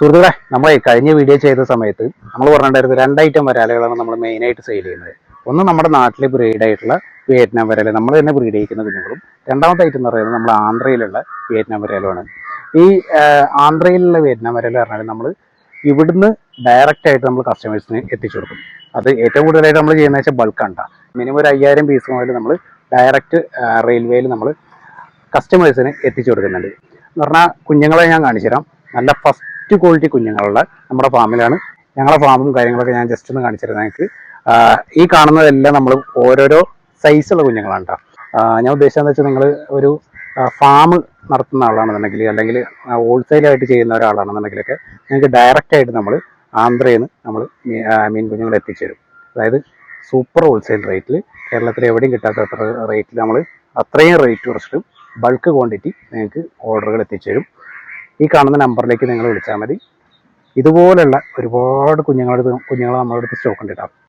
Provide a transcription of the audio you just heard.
സുഹൃത്തുക്കളെ നമ്മൾ കഴിഞ്ഞ വീഡിയോ ചെയ്ത സമയത്ത് നമ്മൾ പറഞ്ഞിട്ടുണ്ടായിരുന്നു രണ്ട് ഐറ്റം വരാലുകളാണ് നമ്മൾ മെയിനായിട്ട് സെയിൽ ചെയ്യുന്നത്. ഒന്ന് നമ്മുടെ നാട്ടിലെ ബ്രീഡ് ആയിട്ടുള്ള വിയറ്റ്നാം വരാല. നമ്മൾ തന്നെ ബ്രീഡ് ചെയ്യിക്കുന്ന കുഞ്ഞുങ്ങളും. രണ്ടാമത്തെ ഐറ്റം എന്ന് പറയുന്നത് നമ്മൾ ആന്ധ്രയിലുള്ള വിയറ്റ്നാം വരാലുമാണ്. ഈ ആന്ധ്രയിലുള്ള വിയറ്റ്നാം വരാല പറഞ്ഞാൽ നമ്മൾ ഇവിടുന്ന് ഡയറക്റ്റ് ആയിട്ട് നമ്മൾ കസ്റ്റമേഴ്സിന് എത്തിച്ചു കൊടുക്കും. അത് ഏറ്റവും കൂടുതലായിട്ട് നമ്മൾ ചെയ്യുന്ന വെച്ചാൽ ബൾക്കാണ് മിനിമം ഒരു അയ്യായിരം പീസ് മുതൽ നമ്മൾ ഡയറക്റ്റ് റെയിൽവേയിൽ നമ്മൾ കസ്റ്റമേഴ്സിന് എത്തിച്ചു കൊടുക്കുന്നുണ്ട്. എന്ന് പറഞ്ഞാൽ കുഞ്ഞുങ്ങളെ ഞാൻ കാണിച്ചു തരാം നല്ല ഫസ്റ്റ് ക്വാളിറ്റി കുഞ്ഞുങ്ങളുള്ള നമ്മുടെ ഫാമിലാണ് ഞങ്ങളുടെ ഫാമും കാര്യങ്ങളൊക്കെ ഞാൻ ജസ്റ്റ് ഒന്ന് കാണിച്ചു തരാം നിങ്ങൾക്ക് ഈ കാണുന്നതെല്ലാം നമ്മൾ ഓരോരോ സൈസുള്ള കുഞ്ഞുങ്ങളാണ് കേട്ടോ ഞാൻ ഉദ്ദേശിച്ചതെന്ന് വെച്ചാൽ നിങ്ങൾ ഒരു ഫാം നടത്തുന്ന ആളാണെന്നുണ്ടെങ്കിൽ അല്ലെങ്കിൽ ഹോൾസെയിലായിട്ട് ചെയ്യുന്ന ഒരാളാണെന്നുണ്ടെങ്കിലൊക്കെ നിങ്ങൾക്ക് ഡയറക്റ്റ് ആയിട്ട് നമ്മൾ ആന്ധ്രയിൽ നിന്ന് നമ്മൾ മീൻ കുഞ്ഞുങ്ങൾ എത്തിച്ചു തരും അതായത് സൂപ്പർ ഹോൾസെയിൽ റേറ്റിൽ കേരളത്തിൽ എവിടെയും കിട്ടാത്ത അത്ര റേറ്റിൽ നമ്മൾ അത്രയും റേറ്റ് കുറച്ചിട്ടും ബൾക്ക് ക്വാണ്ടിറ്റി നിങ്ങൾക്ക് ഓർഡറുകൾ എത്തിച്ചു തരും ഈ കാണുന്ന നമ്പറിലേക്ക് നിങ്ങൾ വിളിച്ചാൽ മതി. ഇതുപോലുള്ള ഒരുപാട് കുഞ്ഞുങ്ങളുടെ കുഞ്ഞുങ്ങൾ നമ്മുടെ സ്റ്റോക്ക് ഉണ്ട് കേട്ടോ